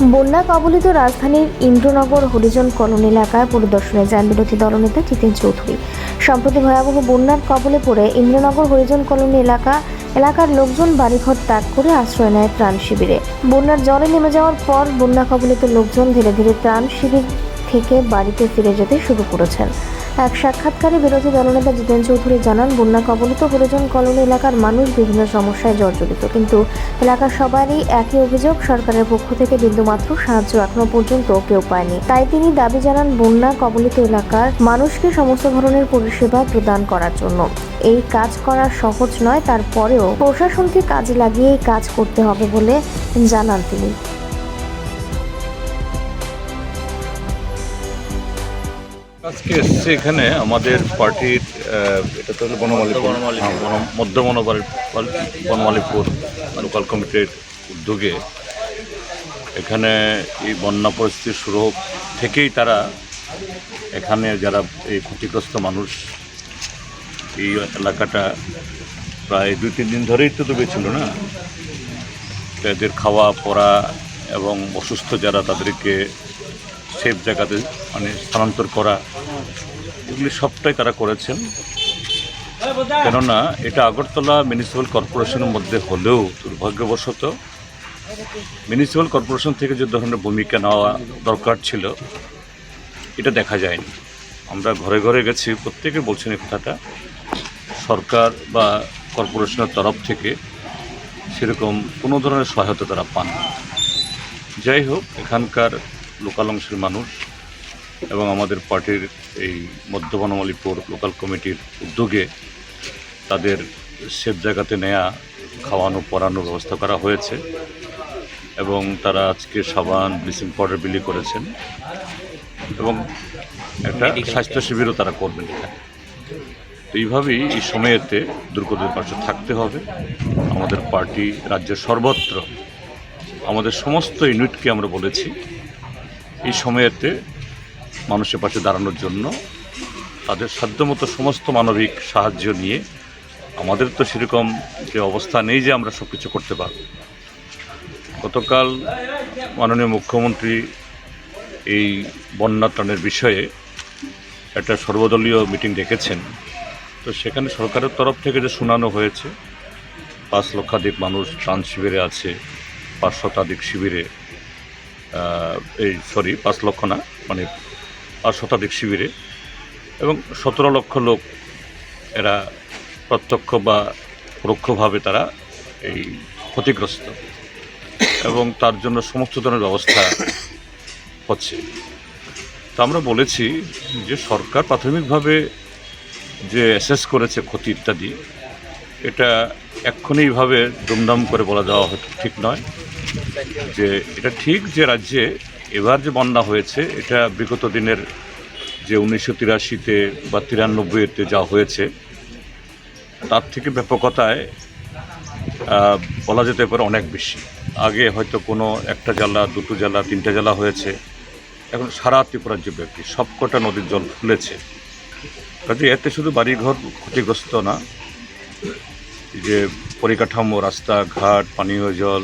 বন্যা কবলিত রাজধানীর ইন্দ্রনগর হরিজন কলোনি এলাকায় পরিদর্শনে যান বিরোধী দলনেতা জিতেন চৌধুরী। সম্প্রতি ভয়াবহ বন্যার কবলে পড়ে ইন্দ্রনগর হরিজন কলোনি এলাকা, এলাকার লোকজন বাড়িঘর ত্যাগ করে আশ্রয় নেয় ত্রাণ শিবিরে। বন্যার জলে নেমে যাওয়ার পর বন্যা কবলিত লোকজন ধীরে ধীরে ত্রাণ শিবির থেকে বাড়িতে ফিরে যেতে শুরু করেছেন। এক সাক্ষাৎকারে বিরোধী দলনেতা জিতেন চৌধুরী জানান, বন্যা কবলিত হরিজন কলোনি এলাকার মানুষ বিভিন্ন সমস্যায় জর্জরিত। কিন্তু এলাকার সবারই একই অভিযোগ, সরকারের পক্ষ থেকে বিন্দুমাত্র সাহায্য এখনও পর্যন্ত কেউ পায়নি। তাই তিনি দাবি জানান, বন্যা কবলিত এলাকার মানুষকে সমস্ত ধরনের পরিষেবা প্রদান করার জন্য। এই কাজ করা সহজ নয়, তারপরেও প্রশাসনকে কাজে লাগিয়ে কাজ করতে হবে বলে জানান তিনি। আজকে এসছে এখানে আমাদের পার্টির এটা তো হলো বনমালীপুর। হ্যাঁ, বন- মধ্য বনমালী বনমালীপুর লোকাল কমিটির উদ্যোগে। এখানে এই বন্যা পরিস্থিতি শুরু থেকেই তারা এখানে যারা এই ক্ষতিগ্রস্ত মানুষ এই এলাকাটা প্রায় দুই তিন দিন ধরেই তো ডুবেছিল না? তাদের খাওয়া পড়া এবং অসুস্থ যারা তাদেরকে সেফ জায়গাতে মানে স্থানান্তর করা, এগুলি সবটাই তারা করেছেন। কেননা এটা আগরতলা মিউনিসিপ্যাল কর্পোরেশনের মধ্যে হলেও দুর্ভাগ্যবশত মিউনিসিপ্যাল কর্পোরেশন থেকে যে ধরনের ভূমিকা নেওয়া দরকার ছিল, এটা দেখা যায়নি। আমরা ঘরে ঘরে গেছি, প্রত্যেকে বলছেন এই কথাটা। সরকার বা কর্পোরেশনের তরফ থেকে সেরকম কোনো ধরনের সহায়তা তারা পান। যাই হোক, এখানকার লোকাল অংশের মানুষ এবং আমাদের পার্টির এই মধ্য বনমালীপুর লোকাল কমিটির উদ্যোগে তাদের সেফ জায়গাতে নেয়া, খাওয়ানো, পরানোর ব্যবস্থা করা হয়েছে এবং তারা আজকে সাবান, ব্লিচিং পাউডার বিলি করেছেন এবং একটা স্বাস্থ্য শিবিরও তারা করবেন এখানে। তো এইভাবেই এই সময়েতে দুর্গতের পাশে থাকতে হবে। আমাদের পার্টি রাজ্যের সর্বত্র, আমাদের সমস্ত ইউনিটকে আমরা বলেছি এই সময়েতে মানুষের পাশে দাঁড়ানোর জন্য তাদের সাধ্যমতো সমস্ত মানবিক সাহায্য নিয়ে আমাদের তো সেরকম যে অবস্থা নেই যে আমরা সব কিছু করতে পারব। গতকাল মাননীয় মুখ্যমন্ত্রী এই বন্যা ত্রাণের বিষয়ে একটা সর্বদলীয় মিটিং ডেকেছেন। তো সেখানে সরকারের তরফ থেকে যে শোনানো হয়েছে, পাঁচ লক্ষাধিক মানুষ ত্রাণ শিবিরে আছে, পাঁচ শতাধিক শিবিরে এই সরি পাঁচ লক্ষ না মানে পাঁচ শতাধিক শিবিরে। এবং সতেরো লক্ষ লোক এরা প্রত্যক্ষ বা পরোক্ষভাবে তারা এই ক্ষতিগ্রস্ত। এবং তার জন্য সমস্ত ধরনের ব্যবস্থা হচ্ছে। তো আমরা বলেছি যে সরকার প্রাথমিকভাবে যে অ্যাসেস করেছে ক্ষতি ইত্যাদি, এটা এক্ষুনি এইভাবে দুমদাম করে বলা দেওয়া হয়তো ঠিক নয়। যে এটা ঠিক যে রাজ্যে এবার যে বন্যা হয়েছে, এটা বিগত দিনের যে উনিশশো তিরাশিতে বা তিরানব্বইতে যা হয়েছে, তার থেকে ব্যাপকতায় বলা যেতে পারে অনেক বেশি। আগে হয়তো কোনো একটা জেলা, দুটো জেলা, তিনটা জেলা হয়েছে। এখন সারা ত্রিপুরাজ্য ব্যাপী, সবকটা নদীর জল ফুলেছে কাজে এতে শুধু বাড়িঘর ক্ষতিগ্রস্ত না, যে পরিকাঠামো, রাস্তাঘাট, পানীয় জল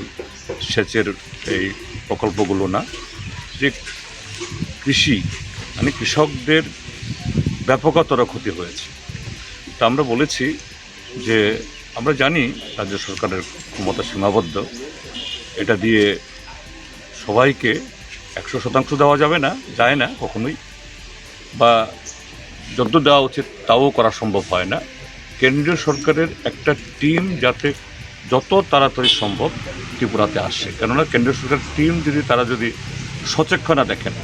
সেচের এই প্রকল্পগুলো না, যে কৃষি মানে কৃষকদের ব্যাপকতর ক্ষতি হয়েছে। তা আমরা বলেছি যে আমরা জানি রাজ্য সরকারের ক্ষমতা সীমাবদ্ধ। এটা দিয়ে সবাইকে একশো শতাংশ দেওয়া যাবে না, যায় না কখনোই। বা যত দেওয়া উচিত তাও করা সম্ভব হয় না। কেন্দ্রীয় সরকারের একটা টিম যাতে যত তাড়াতাড়ি সম্ভব ত্রিপুরাতে আসে। কেননা কেন্দ্রীয় সরকার টিম যদি তারা যদি সচেক্ষ না দেখেন,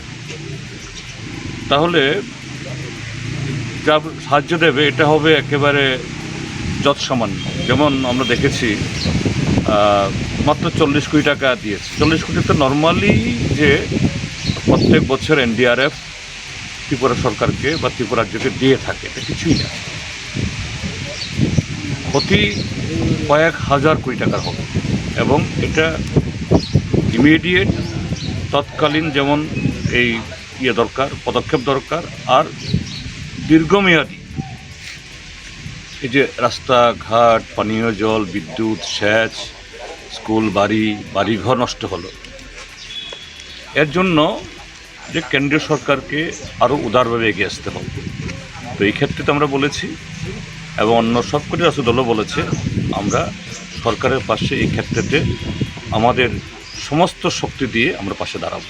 তাহলে যা সাহায্য দেবে, এটা হবে একেবারে যৎসামান্য। যেমন আমরা দেখেছি মাত্র চল্লিশ কোটি টাকা দিয়েছে। চল্লিশ কোটি তো নর্মালি যে প্রত্যেক বছর এনডিআরএফ ত্রিপুরা সরকারকে বা ত্রিপুরা রাজ্যকে দিয়ে থাকে, এটা কিছুই না। ক্ষতি কয়েক হাজার কোটি টাকার হবে। এবং এটা ইমিডিয়েট তৎকালীন যেমন এই ইয়ে দরকার, পদক্ষেপ দরকার, আর দীর্ঘমেয়াদী। এই যে রাস্তাঘাট, পানীয় জল, বিদ্যুৎ, সেচ, স্কুল, বাড়ি, বাড়িঘর নষ্ট হলো। এর জন্য যে কেন্দ্রীয় সরকারকে আরও উদারভাবে এগিয়ে আসতে হবে। তো এই ক্ষেত্রে তো আমরা বলেছি, এবং অন্য সবকটি রাষ্ট্র দলও বলেছে আমরা সরকারের পাশে এই ক্ষেত্রেতে আমাদের সমস্ত শক্তি দিয়ে আমরা পাশে দাঁড়াবো।